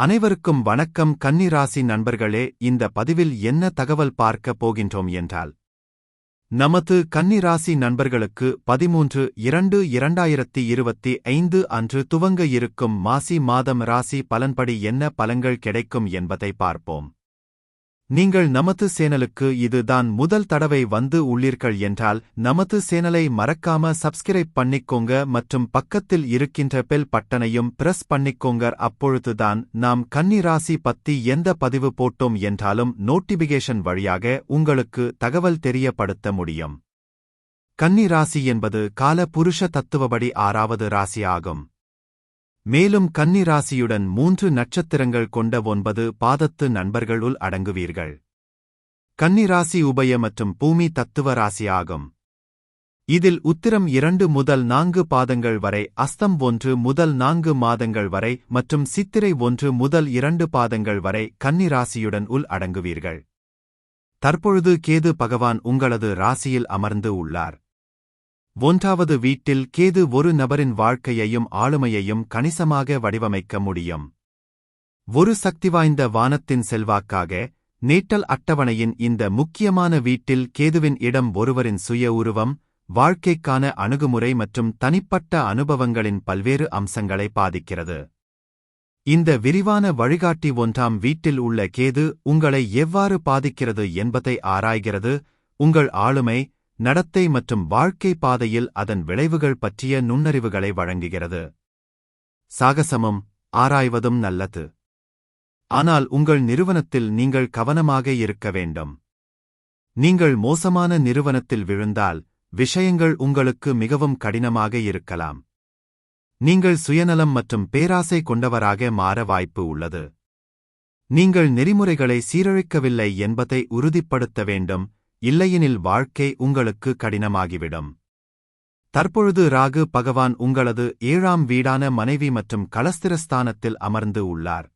அனைவருக்கும் வணக்கம் கன்னி ராசி நண்பர்களே இந்த பதிவில் என்ன தகவல் பார்க்கப் போகின்றோம் என்றால் நமது கன்னி ராசி நண்பர்களுக்கு பதிமூன்று இரண்டு இரண்டாயிரத்தி இருபத்தி ஐந்து அன்று துவங்க இருக்கும் மாசி மாதம் ராசி பலன்படி என்ன பலன்கள் கிடைக்கும் என்பதை பார்ப்போம். நீங்கள் நமது சேனலுக்கு இதுதான் முதல் தடவை வந்து உள்ளீர்கள் என்றால் நமது சேனலை மறக்காம சப்ஸ்கிரைப் பண்ணிக்கோங்க மற்றும் பக்கத்தில் இருக்கின்ற பெல் பட்டனையும் பிரஸ் பண்ணிக்கோங்க. அப்பொழுதுதான் நாம் கன்னி ராசி பத்தி எந்த பதிவு போட்டோம் என்றாலும் நோட்டிபிகேஷன் வழியாக உங்களுக்கு தகவல் தெரியப்படுத்த முடியும். கன்னி ராசி என்பது கால புருஷ தத்துவபடி ஆறாவது ராசி ஆகும் மேலும் கன்னிராசியுடன் மூன்று நட்சத்திரங்கள் கொண்ட ஒன்பது பாதத்து நண்பர்களுள் அடங்குவீர்கள். கன்னிராசி உபய மற்றும் பூமி தத்துவ ராசியாகும். இதில் உத்திரம் இரண்டு முதல் நான்கு பாதங்கள் வரை அஸ்தம் ஒன்று முதல் நான்கு மாதங்கள் வரை மற்றும் சித்திரை ஒன்று முதல் இரண்டு பாதங்கள் வரை கன்னிராசியுடன் உள் அடங்குவீர்கள். தற்பொழுது கேது பகவான் உங்களது ராசியில் அமர்ந்து உள்ளார். ஒன்றாவது வீட்டில் கேது ஒரு நபரின் வாழ்க்கையையும் ஆளுமையையும் கணிசமாக வடிவமைக்க முடியும். ஒரு சக்திவாய்ந்த வானத்தின் செல்வாக்காக நேட்டல் அட்டவணையின் இந்த முக்கியமான வீட்டில் கேதுவின் இடம் ஒருவரின் சுய உருவம் வாழ்க்கைக்கான அணுகுமுறை மற்றும் தனிப்பட்ட அனுபவங்களின் பல்வேறு அம்சங்களை பாதிக்கிறது. இந்த விரிவான வழிகாட்டி ஒன்றாம் வீட்டில் உள்ள கேது உங்களை எவ்வாறு பாதிக்கிறது என்பதை ஆராய்கிறது உங்கள் ஆளுமை நடத்தை மற்றும் வாழ்க்கை பாதையில் அதன் விளைவுகள் பற்றிய நுண்ணறிவுகளை வழங்குகிறது. சாகசமும் ஆராய்வதும் நல்லது. ஆனால் உங்கள் நிறுவனத்தில் நீங்கள் கவனமாக இருக்க வேண்டும். நீங்கள் மோசமான நிறுவனத்தில் விழுந்தால் விஷயங்கள் உங்களுக்கு மிகவும் கடினமாக இருக்கலாம். நீங்கள் சுயநலம் மற்றும் பேராசை கொண்டவராக மாற வாய்ப்பு உள்ளது. நீங்கள் நெறிமுறைகளை சீரழிக்கவில்லை என்பதை உறுதிப்படுத்த வேண்டும் இல்லையெனில் வாழ்க்கை உங்களுக்கு கடினமாகிவிடும். தற்பொழுது ராகு பகவான் உங்களது ஏழாம் வீடான மனைவி மற்றும் கலஸ்திரஸ்தானத்தில் அமர்ந்து உள்ளார்.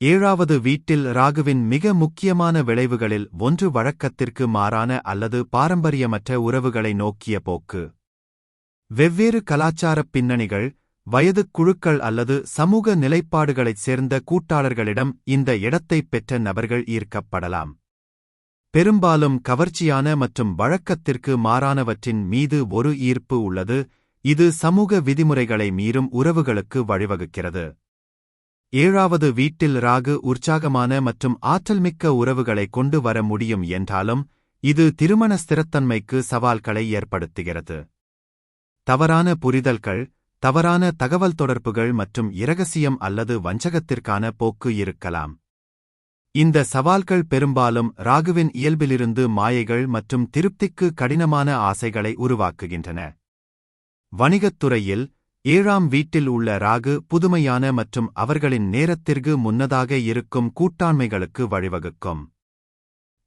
ஏழாவது வீட்டில் ராகுவின் மிக முக்கியமான விளைவுகளில் ஒன்று வழக்கத்திற்கு மாறான அல்லது பாரம்பரியமற்ற உறவுகளை நோக்கிய போக்கு. வெவ்வேறு கலாச்சாரப் பின்னணிகள் வயதுக் குழுக்கள் அல்லது சமூக நிலைப்பாடுகளைச் சேர்ந்த கூட்டாளர்களிடம் இந்த இடத்தைப் பெற்ற நபர்கள் ஈர்க்கப்படலாம். பெரும்பாலும் கவர்ச்சியான மற்றும் வழக்கத்திற்கு மாறானவற்றின் மீது ஒரு ஈர்ப்பு உள்ளது. இது சமூக விதிமுறைகளை மீறும் உறவுகளுக்கு வழிவகுக்கிறது. ஏழாவது வீட்டில் ராகு உற்சாகமான மற்றும் ஆற்றல்மிக்க உறவுகளை கொண்டு வர முடியும் என்றாலும் இது திருமண ஸ்திரத்தன்மைக்கு சவால்களை ஏற்படுத்துகிறது. தவறான புரிதல்கள் தவறான தகவல் தொடர்புகள் மற்றும் இரகசியம் அல்லது வஞ்சகத்திற்கான போக்கு இருக்கலாம். இந்த சவால்கள் பெரும்பாலும் ராகுவின் இயல்பிலிருந்து மாயைகள் மற்றும் திருப்திக்கு கடினமான ஆசைகளை உருவாக்குகின்றன. வணிகத் துறையில் ஏழாம் வீட்டில் உள்ள ராகு புதுமையான மற்றும் அவர்களின் நேரத்திற்கு முன்னதாக இருக்கும் கூட்டாண்மைகளுக்கு வழிவகுக்கும்.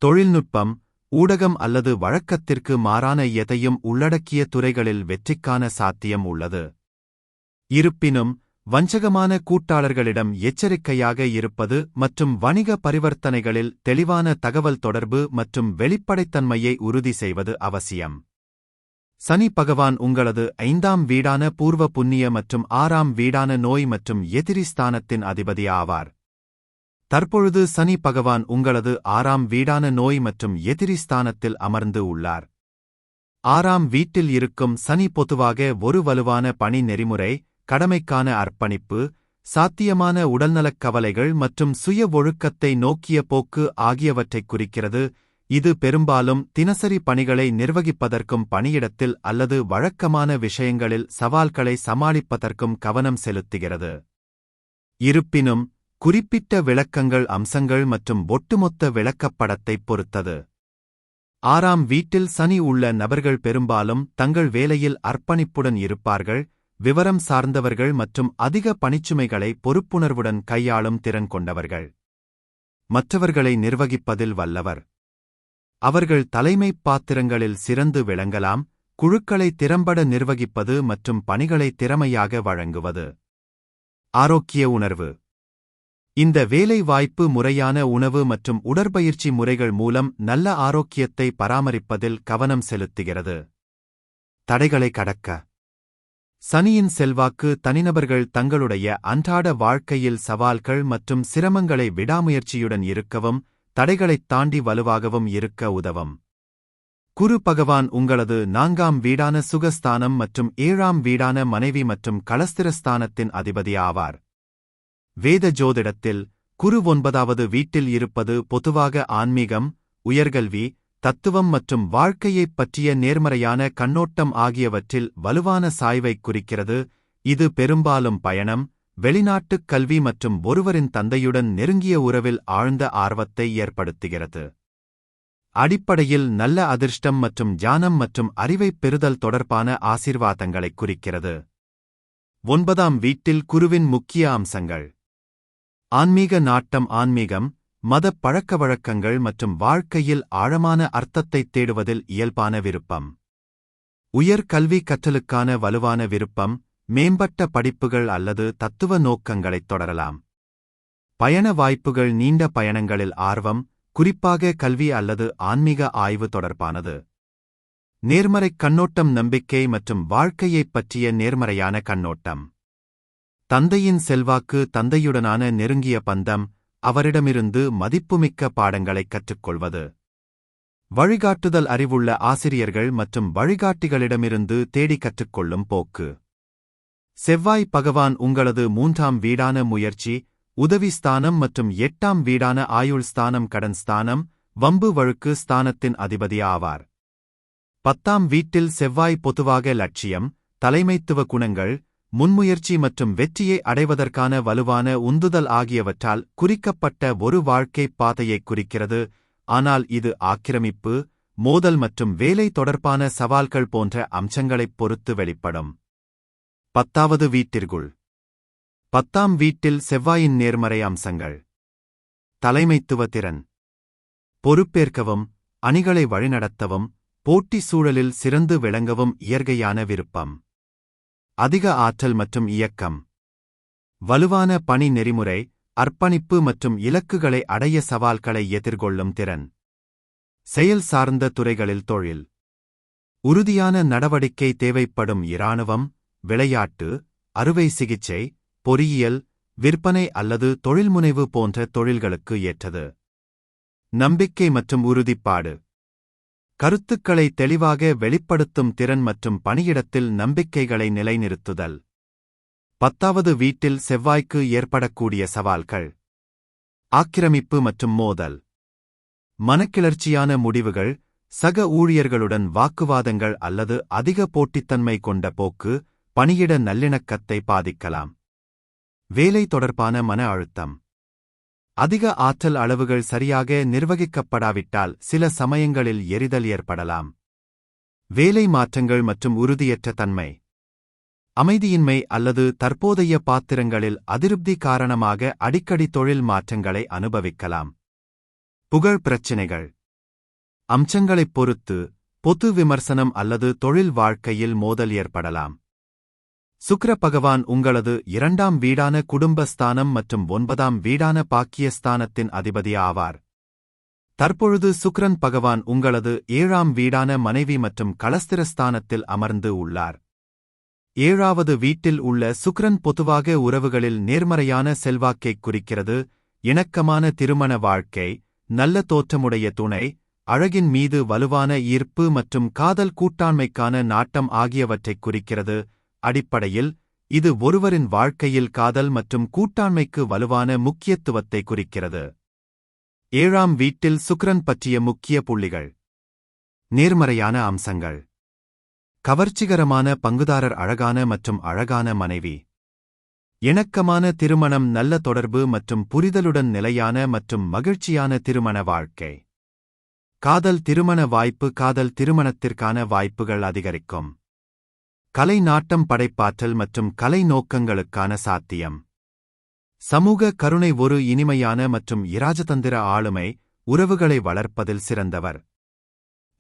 தொழில்நுட்பம் ஊடகம் அல்லது வழக்கத்திற்கு மாறான எதையும் உள்ளடக்கிய துறைகளில் வெற்றிக்கான சாத்தியம் உள்ளது. இருப்பினும் வஞ்சகமான கூட்டாளர்களிடம் எச்சரிக்கையாக இருப்பது மற்றும் வணிக பரிவர்த்தனைகளில் தெளிவான தகவல் தொடர்பு மற்றும் வெளிப்படைத்தன்மையை உறுதி செய்வது அவசியம். சனி பகவான் உங்களது ஐந்தாம் வீடான பூர்வ புண்ணிய மற்றும் ஆறாம் வீடான நோய் மற்றும் எதிரி ஸ்தானத்தின் அதிபதி ஆவார். தற்பொழுது சனி பகவான் உங்களது ஆறாம் வீடான நோய் மற்றும் எதிரி ஸ்தானத்தில் அமர்ந்து உள்ளார். ஆறாம் வீட்டில் இருக்கும் சனி பொதுவாக ஒரு வலுவான பணி நெறிமுறை கடமைக்கான அர்ப்பணிப்பு சாத்தியமான உடல்நலக் கவலைகள் மற்றும் சுய ஒழுக்கத்தை நோக்கிய போக்கு ஆகியவற்றைக் குறிக்கிறது. இது பெரும்பாலும் தினசரி பணிகளை நிர்வகிப்பதற்கும் பணியிடத்தில் அல்லது வழக்கமான விஷயங்களில் சவால்களை சமாளிப்பதற்கும் கவனம் செலுத்துகிறது. இருப்பினும் குறிப்பிட்ட விளக்கங்கள் அம்சங்கள் மற்றும் ஒட்டுமொத்த விளக்கப்படத்தைப் பொறுத்தது. ஆறாம் வீட்டில் சனி உள்ள நபர்கள் பெரும்பாலும் தங்கள் வேலையில் அர்ப்பணிப்புடன் இருப்பார்கள். விவரம் சார்ந்தவர்கள் மற்றும் அதிக பணிச்சுமைகளை பொறுப்புணர்வுடன் கையாளும் திறன் கொண்டவர்கள். மற்றவர்களை நிர்வகிப்பதில் வல்லவர். அவர்கள் தலைமைப் பாத்திரங்களில் சிறந்து விளங்கலாம் குழுக்களை திறம்பட நிர்வகிப்பது மற்றும் பணிகளை திறமையாக வழங்குவது. ஆரோக்கிய உணர்வு. இந்த வேலை வாய்ப்பு முறையான உணவு மற்றும் உடற்பயிற்சி முறைகள் மூலம் நல்ல ஆரோக்கியத்தை பராமரிப்பதில் கவனம் செலுத்துகிறது. தடைகளை கடக்க. சனியின் செல்வாக்கு தனிநபர்கள் தங்களுடைய அன்றாட வாழ்க்கையில் சவால்கள் மற்றும் சிரமங்களை விடாமுயற்சியுடன் இருக்கவும் தடைகளைத் தாண்டி வலுவாகவும் இருக்க உதவும். குரு பகவான் உங்களது நான்காம் வீடான சுகஸ்தானம் மற்றும் ஏழாம் வீடான மனைவி மற்றும் களஸ்திரஸ்தானத்தின் அதிபதி ஆவார். வேத ஜோதிடத்தில் குரு ஒன்பதாவது வீட்டில் இருப்பது பொதுவாக ஆன்மீகம் உயர்கல்வி தத்துவம் மற்றும் வாழ்க்கையைப் பற்றிய நேர்மறையான கண்ணோட்டம் ஆகியவற்றில் வலுவான சாய்வைக் குறிக்கிறது. இது பெரும்பாலும் பயணம் வெளிநாட்டுக் கல்வி மற்றும் ஒருவரின் தந்தையுடன் நெருங்கிய உறவில் ஆழ்ந்த ஆர்வத்தை ஏற்படுத்துகிறது. அடிப்படையில் நல்ல அதிர்ஷ்டம் மற்றும் ஞானம் மற்றும் அறிவைப் பெறுதல் தொடர்பான ஆசீர்வாதங்களைக் குறிக்கிறது. ஒன்பதாம் வீட்டில் குருவின் முக்கிய அம்சங்கள். ஆன்மீக நாட்டம் ஆன்மீகம் மத பழக்கவழக்கங்கள் மற்றும் வாழ்க்கையில் ஆழமான அர்த்தத்தைத் தேடுவதில் இயல்பான விருப்பம். உயர் கல்வி கற்றலுக்கான வலுவான விருப்பம் மேம்பட்ட படிப்புகள் அல்லது தத்துவ நோக்கங்களைத் தொடரலாம். பயண வாய்ப்புகள் நீண்ட பயணங்களில் ஆர்வம் குறிப்பாக கல்வி அல்லது ஆன்மீக ஆய்வு தொடர்பானது. நேர்மறைக் கண்ணோட்டம் நம்பிக்கை மற்றும் வாழ்க்கையைப் பற்றிய நேர்மறையான கண்ணோட்டம். தந்தையின் செல்வாக்கு தந்தையுடனான நெருங்கிய பந்தம் அவரிடமிருந்து மதிப்புமிக்க பாடங்களைக் கற்றுக்கொள்வது. வழிகாட்டுதல் அறிவுள்ள ஆசிரியர்கள் மற்றும் வழிகாட்டிகளிடமிருந்து தேடி கற்றுக்கொள்ளும் போக்கு. செவ்வாய் பகவான் உங்களது மூன்றாம் வீடான முயற்சி உதவி ஸ்தானம் மற்றும் எட்டாம் வீடான ஆயுள் ஸ்தானம் கடன் ஸ்தானம் வம்பு வழுக்கு ஸ்தானத்தின் அதிபதி ஆவார். பத்தாம் வீட்டில் செவ்வாய் பொதுவாக லட்சியம் தலைமைத்துவ குணங்கள் முன்முயற்சி மற்றும் வெற்றியை அடைவதற்கான வலுவான உந்துதல் ஆகியவற்றால் குறிக்கப்பட்ட ஒரு வாழ்க்கைப் பாதையைக் குறிக்கிறது. ஆனால் இது ஆக்கிரமிப்பு மோதல் மற்றும் வேலை தொடர்பான சவால்கள் போன்ற அம்சங்களைப் பொறுத்து வெளிப்படும். பத்தாவது வீட்டிற்குள். பத்தாம் வீட்டில் செவ்வாயின் நேர்மறை அம்சங்கள். தலைமைத்துவ திறன். பொறுப்பேற்கவும் அணிகளை வழிநடத்தவும் போட்டி சூழலில் சிறந்து விளங்கவும் இயற்கையான விருப்பம். அதிக ஆற்றல் மற்றும் இயக்கம். வலுவான பணி நெறிமுறை அர்ப்பணிப்பு மற்றும் இலக்குகளை அடைய சவால்களை எதிர்கொள்ளும் திறன். செயல் சார்ந்த துறைகளில் தொழில். உறுதியான நடவடிக்கை தேவைப்படும் இராணுவம் விளையாட்டு அறுவை சிகிச்சை பொறியியல் விற்பனை அல்லது தொழில்முனைவு போன்ற தொழில்களுக்கு ஏற்றது. நம்பிக்கை மற்றும் உறுதிப்பாடு. கருத்துக்களை தெளிவாக வெளிப்படுத்தும் திறன் மற்றும் பணியிடத்தில் நம்பிக்கைகளை நிலைநிறுத்துதல். பத்தாவது வீட்டில் செவ்வாய்க்கு ஏற்படக்கூடிய சவால்கள். ஆக்கிரமிப்பு மற்றும் மோதல். மனக்கிளர்ச்சியான முடிவுகள் சக ஊழியர்களுடன் வாக்குவாதங்கள் அல்லது அதிக போட்டித்தன்மை கொண்ட போக்கு பணியிட நல்லிணக்கத்தை பாதிக்கலாம். வேலை தொடர்பான மன அழுத்தம். அதிக ஆற்றல் அளவுகள் சரியாக நிர்வகிக்கப்படாவிட்டால் சில சமயங்களில் எரிதல் ஏற்படலாம். வேலை மாற்றங்கள் மற்றும் உறுதியற்ற தன்மை. அமைதியின்மை அல்லது தற்போதைய பாத்திரங்களில் அதிருப்தி காரணமாக அடிக்கடி தொழில் மாற்றங்களை அனுபவிக்கலாம். புகழ் பிரச்சினைகள். அம்சங்களைப் பொறுத்து பொது விமர்சனம் அல்லது தொழில் வாழ்க்கையில் மோதல் ஏற்படலாம். சுக்கர பகவான் உங்களது இரண்டாம் வீடான குடும்பஸ்தானம் மற்றும் ஒன்பதாம் வீடான பாக்கியஸ்தானத்தின் அதிபதி ஆவார். தற்பொழுது சுக்ரன் பகவான் உங்களது ஏழாம் வீடான மனைவி மற்றும் களஸ்திரஸ்தானத்தில் அமர்ந்து உள்ளார். ஏழாவது வீட்டில் உள்ள சுக்ரன் பொதுவாக உறவுகளில் நேர்மறையான செல்வாக்கைக் குறிக்கிறது. இணக்கமான திருமண வாழ்க்கை நல்ல தோற்றமுடைய துணை அழகின் மீது வலுவான ஈர்ப்பு மற்றும் காதல் கூட்டாண்மைக்கான நாட்டம் ஆகியவற்றைக் குறிக்கிறது. அடிப்படையில் இது ஒருவரின் வாழ்க்கையில் காதல் மற்றும் கூட்டாண்மைக்கு வலுவான முக்கியத்துவத்தை குறிக்கிறது. ஏழாம் வீட்டில் சுக்ரன் பற்றிய முக்கிய புள்ளிகள். நேர்மறையான அம்சங்கள். கவர்ச்சிகரமான பங்குதாரர் அழகான மற்றும் அழகான மனைவி. இணக்கமான திருமணம் நல்ல தொடர்பு மற்றும் புரிதலுடன் நிலையான மற்றும் மகிழ்ச்சியான திருமண வாழ்க்கை. காதல் திருமண வாய்ப்பு காதல் திருமணத்திற்கான வாய்ப்புகள் அதிகரிக்கும். கலை நாட்டம் படைப்பாற்றல் மற்றும் கலை நோக்கங்களுக்கான சாத்தியம். சமூக கருணை ஒரு இனிமையான மற்றும் இராஜதந்திர ஆளுமை உறவுகளை வளர்ப்பதில் சிறந்தவர்.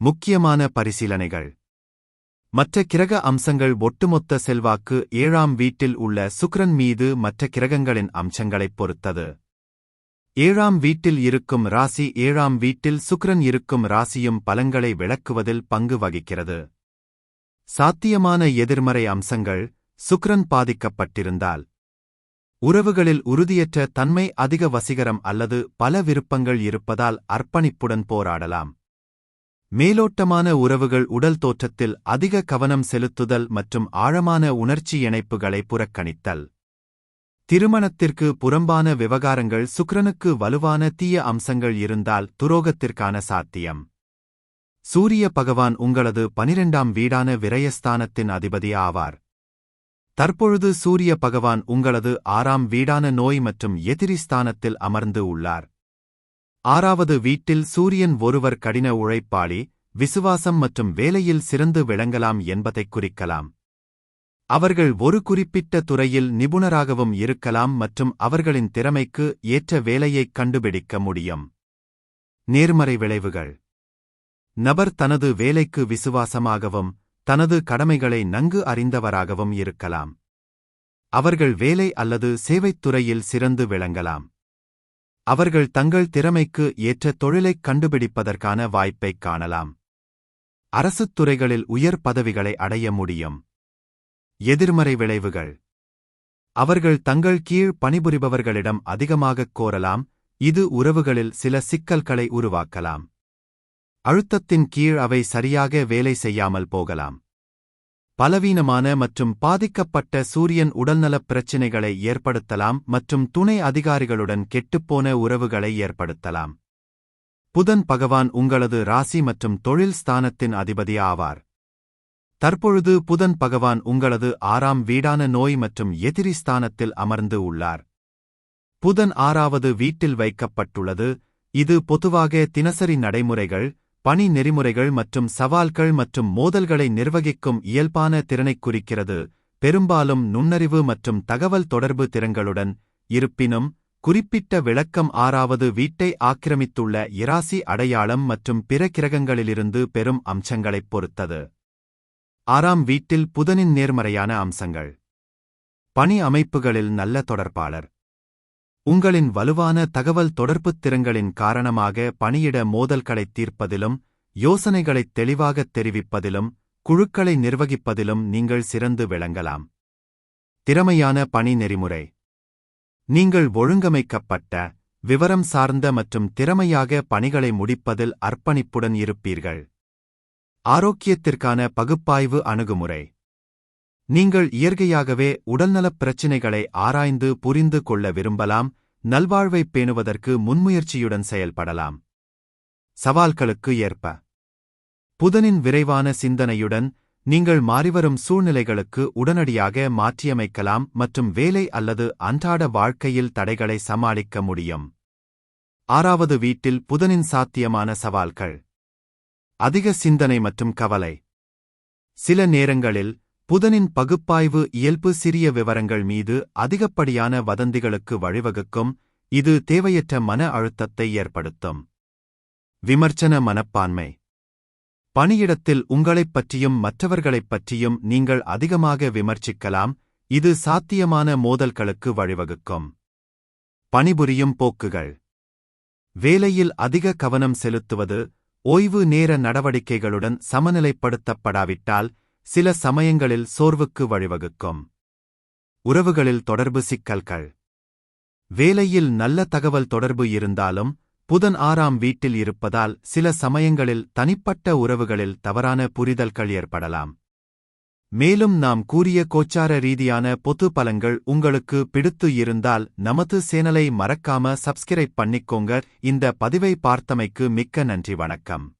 முக்கியமான பரிசீலனைகள். மற்ற கிரக அம்சங்கள் ஒட்டுமொத்த செல்வாக்கு ஏழாம் வீட்டில் உள்ள சுக்ரன் மீது மற்ற கிரகங்களின் அம்சங்களைப் பொறுத்தது. ஏழாம் வீட்டில் இருக்கும் ராசி ஏழாம் வீட்டில் சுக்ரன் இருக்கும் ராசியும் பலங்களை விளக்குவதில் பங்கு வகிக்கிறது. சாத்தியமான எதிர்மறை அம்சங்கள் சுக்ரன் பாதிக்கப்பட்டிருந்தால். உறவுகளில் உறுதியற்ற தன்மை அதிக வசீகரம் அல்லது பல விருப்பங்கள் இருப்பதால் அர்ப்பணிப்புடன் போராடலாம். மேலோட்டமான உறவுகள் உடல் தோற்றத்தில் அதிக கவனம் செலுத்துதல் மற்றும் ஆழமான உணர்ச்சி இணைப்புகளை புறக்கணித்தல். திருமணத்திற்கு புறம்பான விவகாரங்கள் சுக்ரனுக்கு வலுவான தீய அம்சங்கள் இருந்தால் துரோகத்திற்கான சாத்தியம். சூரிய பகவான் உங்களது பனிரெண்டாம் வீடான விரயஸ்தானத்தின் அதிபதி ஆவார். தற்பொழுது சூரிய பகவான் உங்களது ஆறாம் வீடான நோய் மற்றும் எதிரி ஸ்தானத்தில் அமர்ந்து உள்ளார். ஆறாவது வீட்டில் சூரியன் ஒருவர் கடின உழைப்பாளி விசுவாசம் மற்றும் வேலையில் சிறந்து விளங்கலாம் என்பதைக் குறிக்கலாம். அவர்கள் ஒரு குறிப்பிட்ட துறையில் நிபுணராகவும் இருக்கலாம் மற்றும் அவர்களின் திறமைக்கு ஏற்ற வேலையைக் கண்டுபிடிக்க முடியும். நேர்மறை விளைவுகள். நபர் தனது வேலைக்கு விசுவாசமாகவும் தனது கடமைகளை நன்கு அறிந்தவராகவும் இருக்கலாம். அவர்கள் வேலை அல்லது சேவைத் துறையில் சிறந்து விளங்கலாம். அவர்கள் தங்கள் திறமைக்கு ஏற்ற தொழிலைக் கண்டுபிடிப்பதற்கான வாய்ப்பைக் காணலாம். அரசுத் துறைகளில் உயர் பதவிகளை அடைய முடியும். எதிர்மறை விளைவுகள். அவர்கள் தங்கள் கீழ் பணிபுரிபவர்களிடம் அதிகமாகக் கோரலாம். இது உறவுகளில் சில சிக்கல்களை உருவாக்கலாம். அழுத்தத்தின் கீழ் அவை சரியாக வேலை செய்யாமல் போகலாம். பலவீனமான மற்றும் பாதிக்கப்பட்ட சூரியன் உடல்நலப் பிரச்சினைகளை ஏற்படுத்தலாம் மற்றும் துணை அதிகாரிகளுடன் கெட்டுப்போன உறவுகளை ஏற்படுத்தலாம். புதன் பகவான் உங்களது ராசி மற்றும் தொழில் ஸ்தானத்தின் அதிபதி ஆவார். தற்பொழுது புதன் பகவான் உங்களது ஆறாம் வீடான நோய் மற்றும் எதிரி ஸ்தானத்தில் அமர்ந்து உள்ளார். புதன் ஆறாவது வீட்டில் வைக்கப்பட்டுள்ளது. இது பொதுவாக தினசரி நடைமுறைகள் பணி நெறிமுறைகள் மற்றும் சவால்கள் மற்றும் மோதல்களை நிர்வகிக்கும் இயல்பான திறனைக் குறிக்கிறது. பெரும்பாலும் நுண்ணறிவு மற்றும் தகவல் தொடர்பு திறன்களுடன் இருப்பினும் குறிப்பிட்ட விளக்கம் ஆறாவது வீட்டை ஆக்கிரமித்துள்ள இராசி அடையாளம் மற்றும் பிற கிரகங்களிலிருந்து பெரும் அம்சங்களைப் பொறுத்தது. ஆறாம் வீட்டில் புதனின் நேர்மறையான அம்சங்கள். பணி அமைப்புகளில் நல்ல தொடர்பாளர். உங்களின் வலுவான தகவல் தொடர்புத் திறங்களின் காரணமாக பணியிட மோதல்களைத் தீர்ப்பதிலும் யோசனைகளைத் தெளிவாகத் தெரிவிப்பதிலும் குழுக்களை நிர்வகிப்பதிலும் நீங்கள் சிறந்து விளங்கலாம். திறமையான பணி நெறிமுறை. நீங்கள் ஒழுங்கமைக்கப்பட்ட விவரம் சார்ந்த மற்றும் திறமையாக பணிகளை முடிப்பதில் அர்ப்பணிப்புடன் இருப்பீர்கள். ஆரோக்கியத்திற்கான பகுப்பாய்வு அணுகுமுறை. நீங்கள் இயற்கையாகவே உடல்நலப் பிரச்சினைகளை ஆராய்ந்து புரிந்து கொள்ள விரும்பலாம் நல்வாழ்வைப் பேணுவதற்கு முன்முயற்சியுடன் செயல்படலாம். சவால்களுக்கு ஏற்ப. புதனின் விரைவான சிந்தனையுடன் நீங்கள் மாறிவரும் சூழ்நிலைகளுக்கு உடனடியாக மாற்றியமைக்கலாம் மற்றும் வேலை அல்லது அன்றாட வாழ்க்கையில் தடைகளை சமாளிக்க முடியும். ஆறாவது வீட்டில் புதனின் சாத்தியமான சவால்கள். அதிக சிந்தனை மற்றும் கவலை. சில நேரங்களில் புதனின் பகுப்பாய்வு இயல்பு சிறிய விவரங்கள் மீது அதிகப்படியான வதந்திகளுக்கு வழிவகுக்கும். இது தேவையற்ற மன அழுத்தத்தை ஏற்படுத்தும். விமர்சன மனப்பான்மை. பணியிடத்தில் உங்களைப் பற்றியும் மற்றவர்களைப் பற்றியும் நீங்கள் அதிகமாக விமர்சிக்கலாம். இது சாத்தியமான மோதல்களுக்கு வழிவகுக்கும். பணிபுரியும் போக்குகள். வேலையில் அதிக கவனம் செலுத்துவது ஓய்வு நேர நடவடிக்கைகளுடன் சமநிலைப்படுத்தப்படாவிட்டால் சில சமயங்களில் சோர்வுக்கு வழிவகுக்கும். உறவுகளில் தொடர்பு சிக்கல்கள். வேலையில் நல்ல தகவல் தொடர்பு இருந்தாலும் புதன் ஆறாம் வீட்டில் இருப்பதால் சில சமயங்களில் தனிப்பட்ட உறவுகளில் தவறான புரிதல்கள் ஏற்படலாம். மேலும் நாம் கூறிய கோச்சார ரீதியான பொது பலங்கள் உங்களுக்கு பிடித்து இருந்தால் நமது சேனலை மறக்காம சப்ஸ்கிரைப் பண்ணிக்கோங்க. இந்த பதிவை பார்த்தமைக்கு மிக்க நன்றி வணக்கம்.